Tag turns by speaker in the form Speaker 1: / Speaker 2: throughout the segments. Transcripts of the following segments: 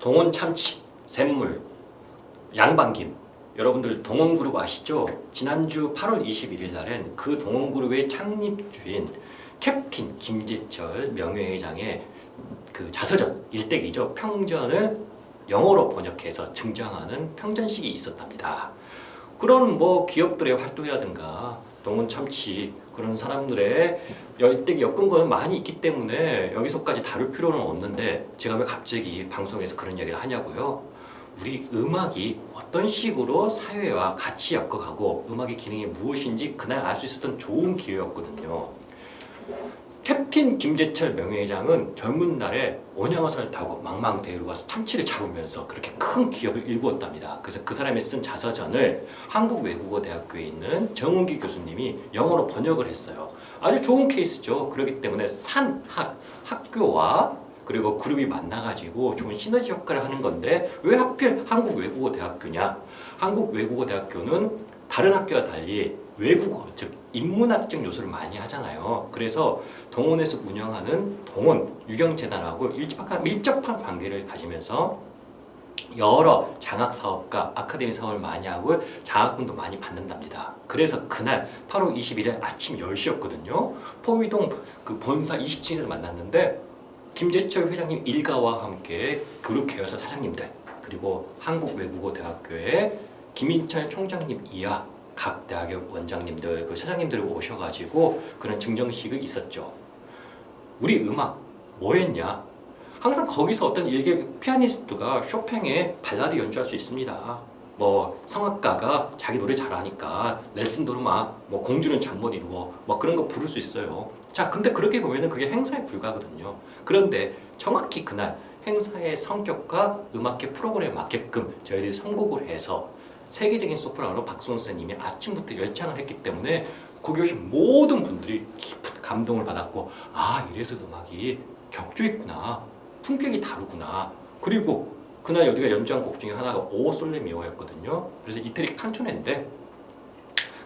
Speaker 1: 동원 참치, 샘물, 양반김. 여러분들 동원그룹 아시죠? 지난주 8월 21일 날엔 그 동원그룹의 창립주인 캡틴 김재철 명예회장의 그 자서전 일대기죠 평전을 영어로 번역해서 증정하는 평전식이 있었답니다. 그런 뭐 기업들의 활동이라든가 동원 참치 그런 사람들의 열대기 엮은 거는 많이 있기 때문에 여기서까지 다룰 필요는 없는데 제가 왜 갑자기 방송에서 그런 이야기를 하냐고요? 우리 음악이 어떤 식으로 사회와 같이 엮어가고 음악의 기능이 무엇인지 그날 알 수 있었던 좋은 기회였거든요. 캡틴 김재철 명예회장은 젊은 날에 원양어선을 타고 망망대해로 가서 참치를 잡으면서 그렇게 큰 기업을 일구었답니다. 그래서 그 사람이 쓴 자서전을 한국외국어대학교에 있는 정은기 교수님이 영어로 번역을 했어요. 아주 좋은 케이스죠. 그렇기 때문에 산 학 학교와 그리고 그룹이 만나가지고 좋은 시너지 효과를 하는 건데 왜 하필 한국외국어대학교냐? 한국외국어대학교는 다른 학교와 달리 외국어 즉 인문학적 요소를 많이 하잖아요. 그래서 동원에서 운영하는 동원 유경재단하고 밀접한, 밀접한 관계를 가지면서 여러 장학 사업과 아카데미 사업을 많이 하고 장학금도 많이 받는답니다. 그래서 그날 8월 21일 아침 10시였거든요. 포위동 그 본사 20층에서 만났는데 김재철 회장님 일가와 함께 그룹 계열사 사장님들 그리고 한국외국어대학교의 김인철 총장님 이하 각 대학의 원장님들 그 사장님들이 오셔가지고 그런 증정식이 있었죠. 우리 음악 뭐 했냐? 항상 거기서 어떤 일개 피아니스트가 쇼팽의 발라드 연주할 수 있습니다. 뭐 성악가가 자기 노래 잘하니까 레슨도로 막뭐 공주는 잠못 이루고 뭐 그런 거 부를 수 있어요. 자, 근데 그렇게 보면은 그게 행사에 불과하거든요. 그런데 정확히 그날 행사의 성격과 음악회 프로그램에 맞게끔 저희들이 선곡을 해서 세계적인 소프라노 박수원 선생님이 아침부터 열창을 했기 때문에 거기 오신 모든 분들이 깊은 감동을 받았고 아 이래서 음악이 격조 있구나 품격이 다르구나. 그리고 그날 여기가 연주한 곡 중에 하나가 오 솔레 미오였거든요. 그래서 이태리 칸초네인데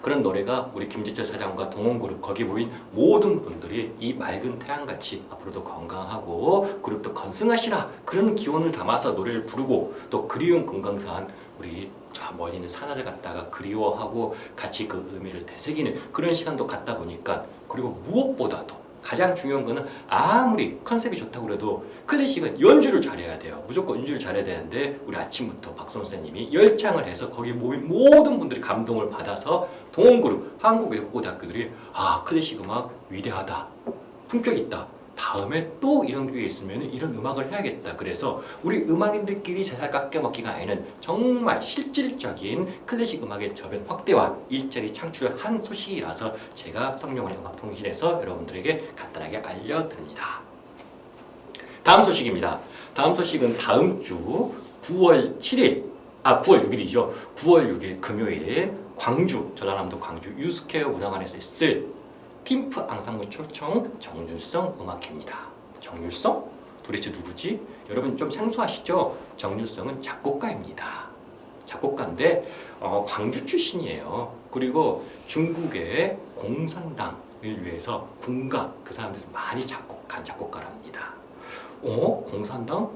Speaker 1: 그런 노래가 우리 김지철 사장과 동원그룹 거기 모인 모든 분들이 이 맑은 태양같이 앞으로도 건강하고 그룹도 건승하시라 그런 기원을 담아서 노래를 부르고 또 그리운 금강산 우리 저 멀리 있는 산하를 갔다가 그리워하고 같이 그 의미를 되새기는 그런 시간도 갖다 보니까 그리고 무엇보다도 가장 중요한 거는 아무리 컨셉이 좋다고 그래도 클래식은 연주를 잘해야 돼요. 무조건 연주를 잘해야 되는데 우리 아침부터 박선 선생님이 열창을 해서 거기 모인 모든 분들이 감동을 받아서 동원그룹 한국 외국어대학교들이 아 클래식 음악 위대하다. 품격 있다. 다음에 또 이런 기회 있으면 이런 음악을 해야겠다. 그래서 우리 음악인들끼리 제살 깎여 먹기가 아니는 정말 실질적인 클래식 음악의 저변 확대와 일자리 창출한 소식이라서 제가 성룡원의 음악통신에서 여러분들에게 간단하게 알려드립니다. 다음 소식입니다. 다음 소식은 다음 주 9월 7일, 아 9월 6일이죠. 9월 6일 금요일 광주 전라남도 광주 유스케어 문화관에서 있을 핀프 앙상블 초청 정률성 음악회입니다. 정률성? 도대체 누구지? 여러분 좀 생소하시죠? 정률성은 작곡가입니다. 작곡가인데 어, 광주 출신이에요. 그리고 중국의 공산당을 위해서 군가 그 사람들에서 많이 작곡한 작곡가랍니다. 어? 공산당?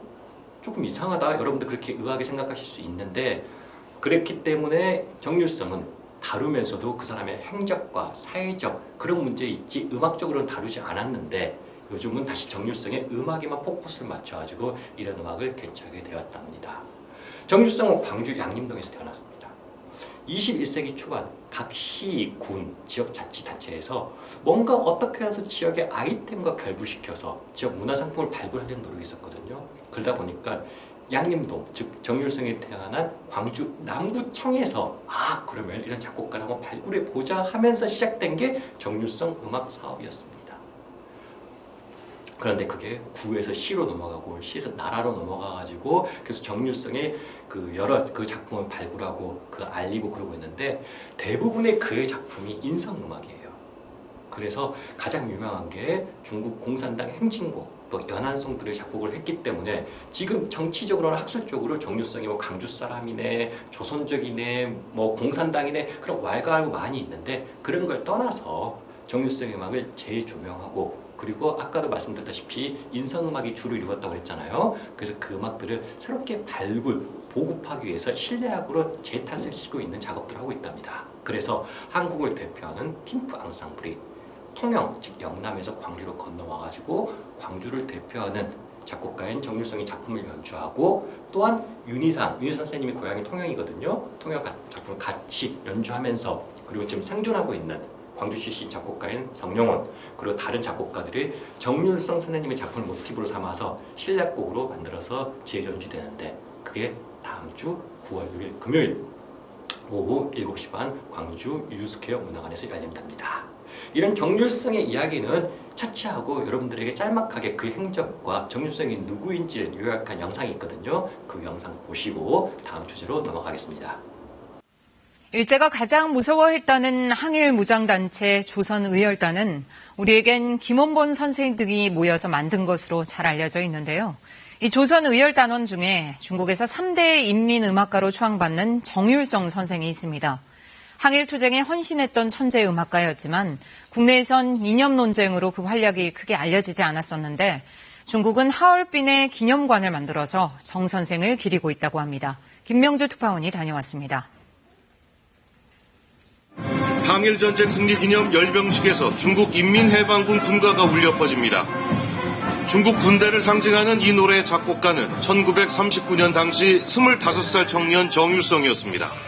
Speaker 1: 조금 이상하다. 여러분들 그렇게 의아하게 생각하실 수 있는데 그랬기 때문에 정률성은 다루면서도 그 사람의 행적과 사회적 그런 문제 있지 음악적으로는 다루지 않았는데 요즘은 다시 정률성의 음악에만 포커스를 맞춰가지고 이런 음악을 개척하게 되었답니다. 정률성은 광주 양림동에서 태어났습니다. 21세기 초반 각 시, 군, 지역자치단체에서 뭔가 어떻게 해서 지역의 아이템과 결부시켜서 지역 문화상품을 발굴하려는 노력이 있었거든요. 그러다 보니까 양림동 즉 정률성에 태어난 광주 남구청에서 아 그러면 이런 작곡가를 한번 발굴해 보자 하면서 시작된 게 정률성 음악 사업이었습니다. 그런데 그게 구에서 시로 넘어가고 시에서 나라로 넘어가가지고 그래서 정률성의 그 여러 그 작품을 발굴하고 그 알리고 그러고 있는데 대부분의 그의 작품이 인성 음악이에요. 그래서 가장 유명한 게 중국 공산당 행진곡 또 연안송들을 작곡을 했기 때문에 지금 정치적으로나 학술적으로 정유성이 뭐 강주 사람이네 조선적이네 뭐 공산당이네 그런 왈가왈부 많이 있는데 그런 걸 떠나서 정유성의 음악을 재조명하고 그리고 아까도 말씀드렸다시피 인성 음악이 주를 이루었다고 그랬잖아요. 그래서 그 음악들을 새롭게 발굴, 보급하기 위해서 실내악으로 재탄생 시키고 있는 작업들을 하고 있답니다. 그래서 한국을 대표하는 팀프 앙상블이 통영, 즉 영남에서 광주로 건너와가지고 광주를 대표하는 작곡가인 정률성이 작품을 연주하고 또한 윤희상, 윤희상 선생님이 고향이 통영이거든요. 통영 가- 작품을 같이 연주하면서 그리고 지금 생존하고 있는 광주 출신 작곡가인 성룡원 그리고 다른 작곡가들이 정률성 선생님의 작품을 모티브로 삼아서 실력곡으로 만들어서 재연주되는데 그게 다음 주 9월 6일 금요일 오후 7시 반 광주 유스케어 문화관에서 열린답니다. 이런 정률성의 이야기는 차치하고 여러분들에게 짤막하게 그 행적과 정률성이 누구인지를 요약한 영상이 있거든요. 그 영상 보시고 다음 주제로 넘어가겠습니다.
Speaker 2: 일제가 가장 무서워했다는 항일 무장단체 조선의열단은 우리에겐 김원본 선생 등이 모여서 만든 것으로 잘 알려져 있는데요. 이 조선의열단원 중에 중국에서 3대 인민음악가로 추앙받는 정율성 선생이 있습니다. 항일투쟁에 헌신했던 천재 음악가였지만 국내에선 이념 논쟁으로 그 활약이 크게 알려지지 않았었는데 중국은 하얼빈에 기념관을 만들어서 정 선생을 기리고 있다고 합니다. 김명주 특파원이 다녀왔습니다.
Speaker 3: 항일전쟁 승리 기념 열병식에서 중국 인민해방군 군가가 울려 퍼집니다. 중국 군대를 상징하는 이 노래의 작곡가는 1939년 당시 25살 청년 정율성이었습니다.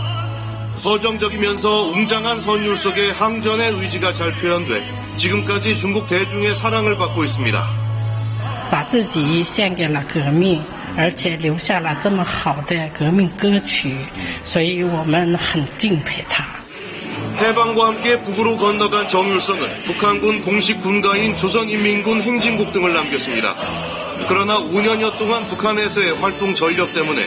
Speaker 3: 서정적이면서 웅장한 선율 속에 항전의 의지가 잘 표현돼 지금까지 중국 대중의 사랑을 받고 있습니다.
Speaker 4: 把自己献给了革命，而且留下了这么好的革命歌曲，所以我们很敬佩他。
Speaker 3: 해방과 함께 북으로 건너간 정율성은 북한군 공식 군가인 조선인민군 행진곡 등을 남겼습니다. 그러나 5년여 동안 북한에서의 활동 전력 때문에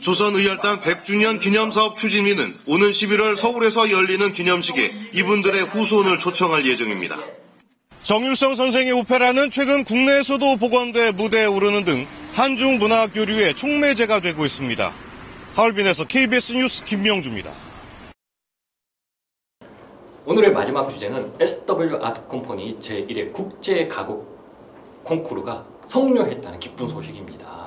Speaker 3: 조선의열단 100주년 기념사업 추진위는 오는 11월 서울에서 열리는 기념식에 이분들의 후손을 초청할 예정입니다. 정율성 선생의 오페라는 최근 국내에서도 복원돼 무대에 오르는 등 한중 문화 교류의 촉매제가 되고 있습니다. 하얼빈에서 KBS 뉴스 김명주입니다.
Speaker 1: 오늘의 마지막 주제는 SW 아트 컴퍼니 제1회 국제 가곡 콩쿠르가 성료했다는 기쁜 소식입니다.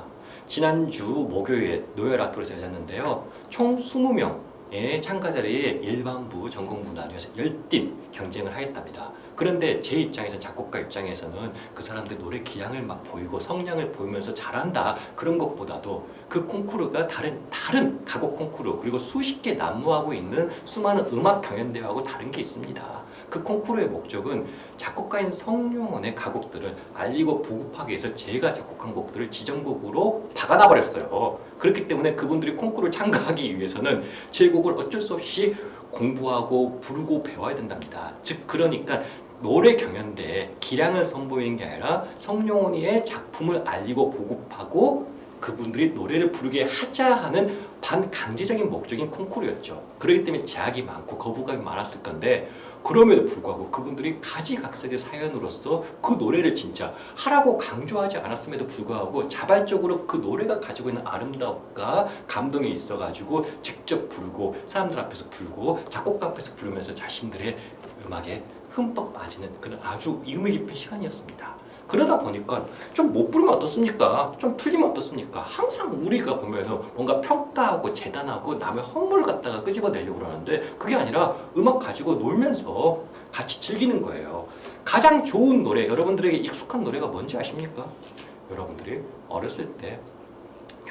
Speaker 1: 지난주 목요일 노엘 아트홀에서 열렸는데요. 총 20명의 참가자들이 일반부, 전공부 나뉘어서 열띤 경쟁을 하였답니다. 그런데 제 입장에서 작곡가 입장에서는 그 사람들 노래 기량을 막 보이고 성량을 보이면서 잘한다 그런 것보다도 그 콩쿠르가 다른 다른 가곡 콩쿠르 그리고 수십 개 난무하고 있는 수많은 음악 경연대회하고 다른 게 있습니다. 그 콩쿠르의 목적은 작곡가인 성룡원의 가곡들을 알리고 보급하기 위해서 제가 작곡한 곡들을 지정곡으로 박아놔 버렸어요. 그렇기 때문에 그분들이 콩쿠르를 참가하기 위해서는 제 곡을 어쩔 수 없이 공부하고 부르고 배워야 된답니다. 즉 그러니까 노래 경연대에 기량을 선보이는 게 아니라 성룡원이의 작품을 알리고 보급하고 그분들이 노래를 부르게 하자 하는 반강제적인 목적인 콩쿠르였죠. 그렇기 때문에 제약이 많고 거부감이 많았을 건데 그럼에도 불구하고 그분들이 가지각색의 사연으로서 그 노래를 진짜 하라고 강조하지 않았음에도 불구하고 자발적으로 그 노래가 가지고 있는 아름다움과 감동이 있어가지고 직접 부르고 사람들 앞에서 부르고 작곡가 앞에서 부르면서 자신들의 음악에 흠뻑 빠지는 그런 아주 의미 깊은 시간이었습니다. 그러다 보니까 좀 못 부르면 어떻습니까? 좀 틀리면 어떻습니까? 항상 우리가 보면은 뭔가 평가하고 재단하고 남의 허물을 갖다가 끄집어내려고 그러는데 그게 아니라 음악 가지고 놀면서 같이 즐기는 거예요. 가장 좋은 노래, 여러분들에게 익숙한 노래가 뭔지 아십니까? 여러분들이 어렸을 때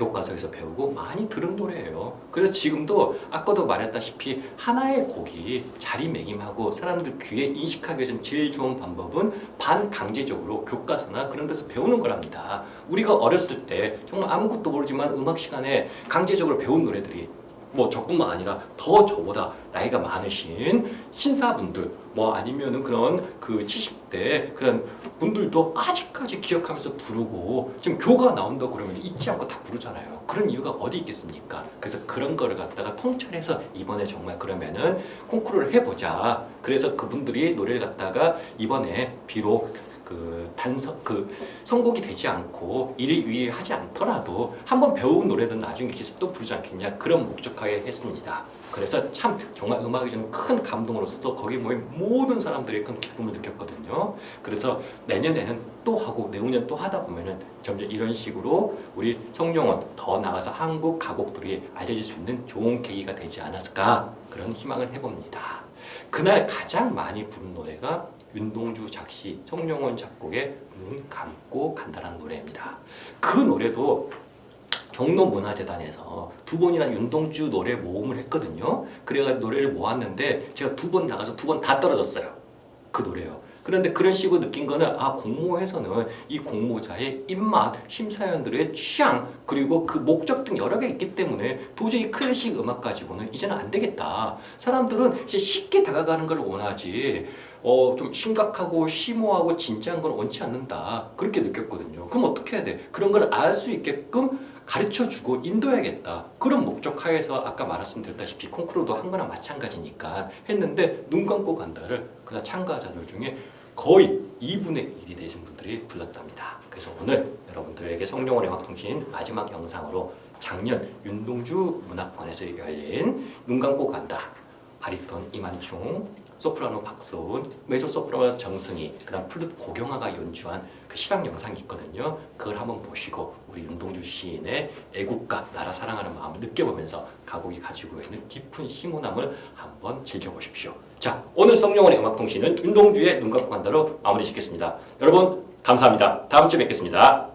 Speaker 1: 교과서에서 배우고 많이 들은 노래예요. 그래서 지금도 아까도 말했다시피 하나의 곡이 자리매김하고 사람들 귀에 인식하기 위해서는 제일 좋은 방법은 반강제적으로 교과서나 그런 데서 배우는 거랍니다. 우리가 어렸을 때 정말 아무것도 모르지만 음악 시간에 강제적으로 배운 노래들이 뭐 저뿐만 아니라 더 저보다 나이가 많으신 신사분들 뭐 아니면은 그런 그 70대 그런 분들도 아직까지 기억하면서 부르고 지금 교가 나온다고 그러면 잊지 않고 다 부르잖아요. 그런 이유가 어디 있겠습니까? 그래서 그런 거를 갖다가 통찰해서 이번에 정말 그러면은 콩쿠르를 해보자. 그래서 그분들이 노래를 갖다가 이번에 비록 그 단석 그 선곡이 되지 않고 1위 2위 하지 않더라도 한번 배운 노래는 나중에 계속 또 부르지 않겠냐 그런 목적하에 했습니다. 그래서 참 정말 음악이 좀 큰 감동으로서 거기 모인 모든 사람들이 큰 기쁨을 느꼈거든요. 그래서 내년에는 또 하고 내후년 또 하다 보면은 점점 이런 식으로 우리 성룡원 더 나아가서 한국 가곡들이 알려질 수 있는 좋은 계기가 되지 않았을까 그런 희망을 해봅니다. 그날 가장 많이 부른 노래가 윤동주 작시, 성룡원 작곡의 눈 감고 간다라는 노래입니다. 그 노래도 종로문화재단에서 두 번이나 윤동주 노래 모음을 했거든요. 그래가지고 노래를 모았는데 제가 두 번 나가서 두 번 다 떨어졌어요. 그 노래요. 그런데 그런 식으로 느낀 거는 아 공모에서는 이 공모자의 입맛, 심사위원들의 취향 그리고 그 목적 등 여러 개 있기 때문에 도저히 클래식 음악 가지고는 이제는 안 되겠다. 사람들은 이제 쉽게 다가가는 걸 원하지. 어, 좀 심각하고 심오하고 진지한 건 원치 않는다. 그렇게 느꼈거든요. 그럼 어떻게 해야 돼? 그런 걸 알 수 있게끔 가르쳐 주고 인도해야겠다. 그런 목적 하에서 아까 말씀드렸다시피 콩쿠르도 한 거나 마찬가지니까 했는데 눈 감고 간다를 그다 참가자들 중에 거의 2분의 1이 되신 분들이 불렀답니다. 그래서 오늘 여러분들에게 성룡원 음악통신 마지막 영상으로 작년 윤동주 문학관에서 열린 눈 감고 간다 바리톤 이만충, 소프라노 박소은, 메조 소프라노 정승희, 그 다음 플룻 고경아가 연주한 그 실황 영상이 있거든요. 그걸 한번 보시고 우리 윤동주 시인의 애국가, 나라 사랑하는 마음을 느껴보면서 가곡이 가지고 있는 깊은 심오함을 한번 즐겨보십시오. 자, 오늘 성룡원의 음악통신은 윤동주의 눈 감고 간다로 마무리 짓겠습니다. 여러분 감사합니다. 다음 주에 뵙겠습니다.